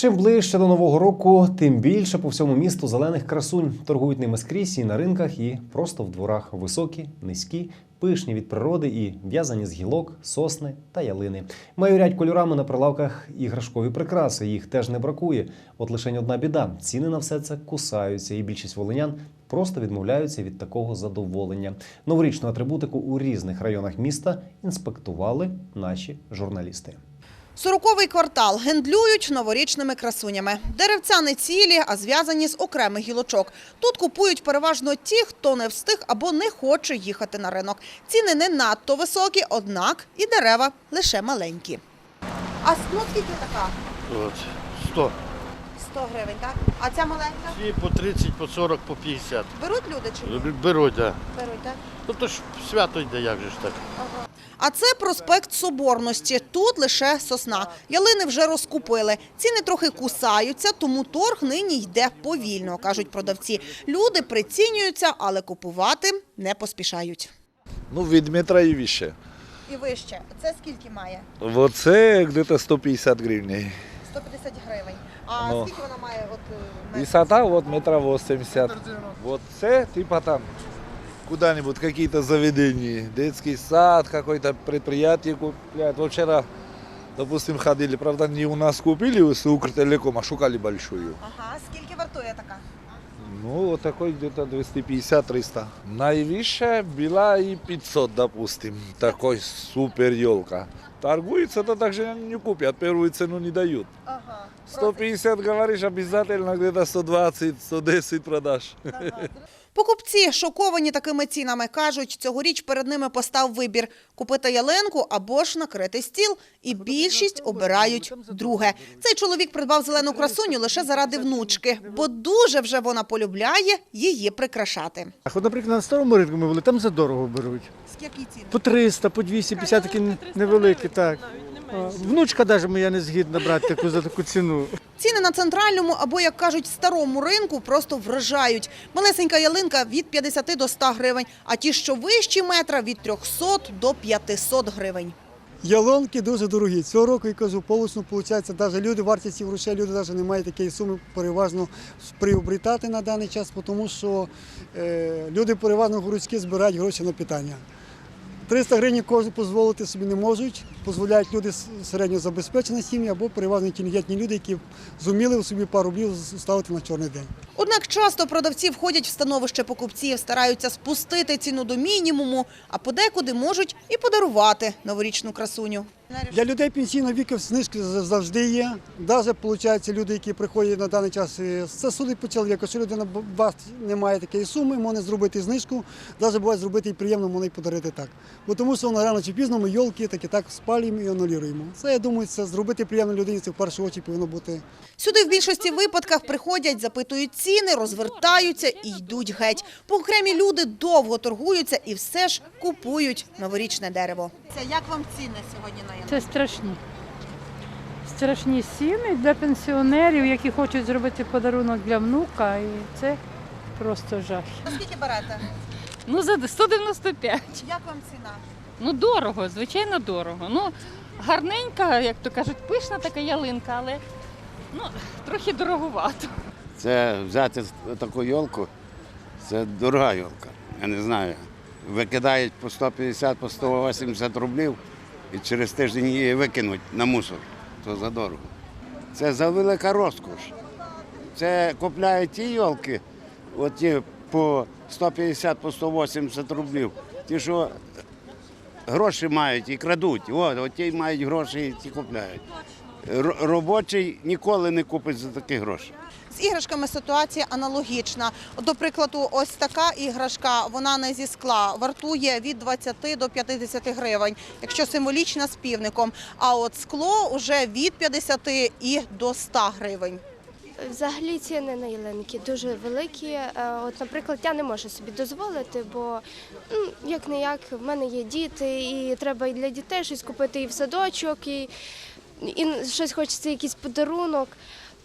Чим ближче до нового року, тим більше по всьому місту зелених красунь торгують ними скрізь і на ринках, і просто в дворах високі, низькі, пишні від природи і в'язані з гілок, сосни та ялини. Майорять кольорами на прилавках іграшкові прикраси. Їх теж не бракує. От лише одна біда: ціни на все це кусаються, і більшість волинян просто відмовляються від такого задоволення. Новорічну атрибутику у різних районах міста інспектували наші журналісти. Сороковий квартал гендлюють новорічними красунями. Деревця не цілі, а зв'язані з окремих гілочок. Тут купують переважно ті, хто не встиг або не хоче їхати на ринок. Ціни не надто високі, однак і дерева лише маленькі. А ну скільки така? От, 100. 100 гривень, так? А ця маленька? Ці по 30, по 40, по 50. Беруть люди чи ні? Беруть, так. Беруть, так? Ну то ж свято йде, як же ж так. А це проспект Соборності. Тут лише сосна. Ялини вже розкупили. Ціни трохи кусаються, тому торг нині йде повільно, кажуть продавці. Люди прицінюються, але купувати не поспішають. Ну, від метра і вище. І вище. Це скільки має? Оце где-то 150 гривень. 150 гривень. А Ну. скільки вона має? От, е, Висота вот метра 80. Вот це типа там куда-нибудь какие-то заведения, детский сад, какое-то предприятие купляют. Вот вчера, допустим, ходили, правда, не у нас купили с Укртелеком, а шукали большую. Ага, скільки вартує така? Ну, вот такой где-то 250-300. Наивысшая была и 500, допустим. Такой супер елка. Торгуется, то также не купят, первую цену не дают. Ага. 150 говоришь, обязательно где-то 120, 110 продаж. Покупці шоковані такими цінами. Кажуть, цьогоріч перед ними постав вибір – купити ялинку або ж накрити стіл. І більшість обирають друге. Цей чоловік придбав зелену красуню лише заради внучки, бо дуже вже вона полюбляє її прикрашати. А от, наприклад, на старому ринку ми були, там задорого беруть. Скільки ціни? По 300, по 250, такі невеликі, так. Внучка навіть моя не згідна брати таку за таку ціну. Ціни на центральному або, як кажуть, старому ринку просто вражають. Малесенька ялинка від 50 до 100 гривень, а ті, що вищі метра, від 300 до 500 гривень. Ялонки дуже дорогі. Цього року я кажу, полосно виходить, навіть люди, вартість цих грошей, люди навіть не мають такої суми переважно приобретати на даний час, тому що е, люди переважно городські збирають гроші на питання. 300 гривень кожен дозволити собі не можуть, дозволяють люди з середньозабезпечені сім'ї або переважно інтелігентні люди, які зуміли собі пару рублів ставити на чорний день. Однак часто продавці входять в становище покупців, стараються спустити ціну до мінімуму, а подекуди можуть і подарувати новорічну красуню. Для людей пенсійного віку знижки завжди є. Навіть виходить, люди, які приходять на даний час, е, це судить по чоловіку. Якщо людина не має такої суми, може зробити знижку, навіть буває зробити і приємно, може і подарити так. Бо тому що воно рано чи пізно ми йолки так і так спалюємо і анулюємо. Це я думаю, це зробити приємно людині, це в першу очі повинно бути Сюди в більшості випадках приходять, запитують ціни, розвертаються і йдуть геть. Бо окремі люди довго торгуються і все ж купують новорічне дерево. Як вам ціни сьогодні на Це страшні. Страшні ціни для пенсіонерів, які хочуть зробити подарунок для внука. І це просто жах. Скільки берете? Ну, за 195. Як вам ціна? Ну, дорого, звичайно, дорого. Ну, гарненька, як то кажуть, пишна така ялинка, але ну, трохи дороговато. Це взяти таку йолку, це дорога йолка. Я не знаю. Викидають по 150, по 180 рублів і через тиждень її викинуть на мусор. То за дорого. Це за велика розкош. Це купляють ті йолки, оті по 150, по 180 рублів. Ті, що гроші мають і крадуть. О, от ті мають гроші і ті купляють. Робочий ніколи не купить за такі гроші. З іграшками ситуація аналогічна. До прикладу, ось така іграшка, вона не зі скла, вартує від 20 до 50 гривень, якщо символічна з півником. А от скло вже від 50 і до 100 гривень. Взагалі ціни на ялинки дуже великі. Е, От, наприклад, я не можу собі дозволити, бо ну, як не як в мене є діти, і треба і для дітей щось купити і в садочок, і, і щось хочеться, якийсь подарунок.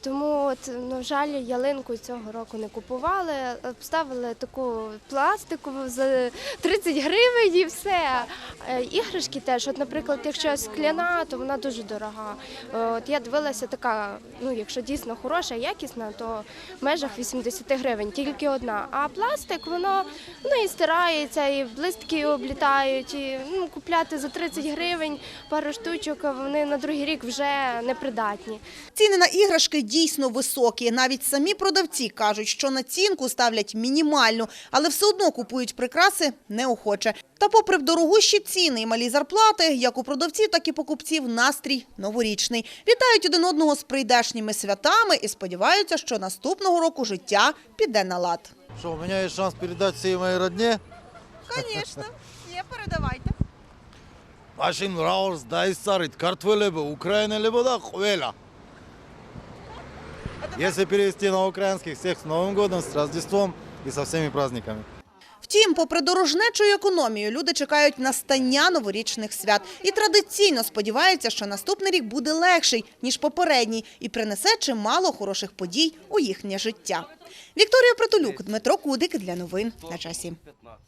Тому, от, на жаль, ялинку цього року не купували. Ставили таку пластикову за 30 гривень і все. Е, Іграшки теж, от, наприклад, якщо скляна, то вона дуже дорога. Е, От я дивилася така, ну якщо дійсно хороша, якісна, то в межах 80 гривень, тільки одна. А пластик, воно ну, і стирається, і блистки облітають. І, ну, купляти за 30 гривень пару штучок, вони на другий рік вже непридатні. Ціни на іграшки дійсно високі. Навіть самі продавці кажуть, що націнку ставлять мінімальну, але все одно купують прикраси неохоче. Та попри вдорогущі ціни і малі зарплати, як у продавців, так і покупців настрій новорічний. Вітають один одного з прийдешніми святами і сподіваються, що наступного року життя піде на лад. Что, у меня есть шанс передать всей моей родне? Звісно, є, передавайте. Вашим раус дай сарит картвелебе, Украина либо да хвеля. Если перевести на украинский, всех с Новым годом, с Рождеством и со всеми праздниками. Втім, попри дорожнечу економію, люди чекають настання новорічних свят і традиційно сподіваються, що наступний рік буде легший, ніж попередній, і принесе чимало хороших подій у їхнє життя. Вікторія Притулюк, Дмитро Кудик для новин на часі.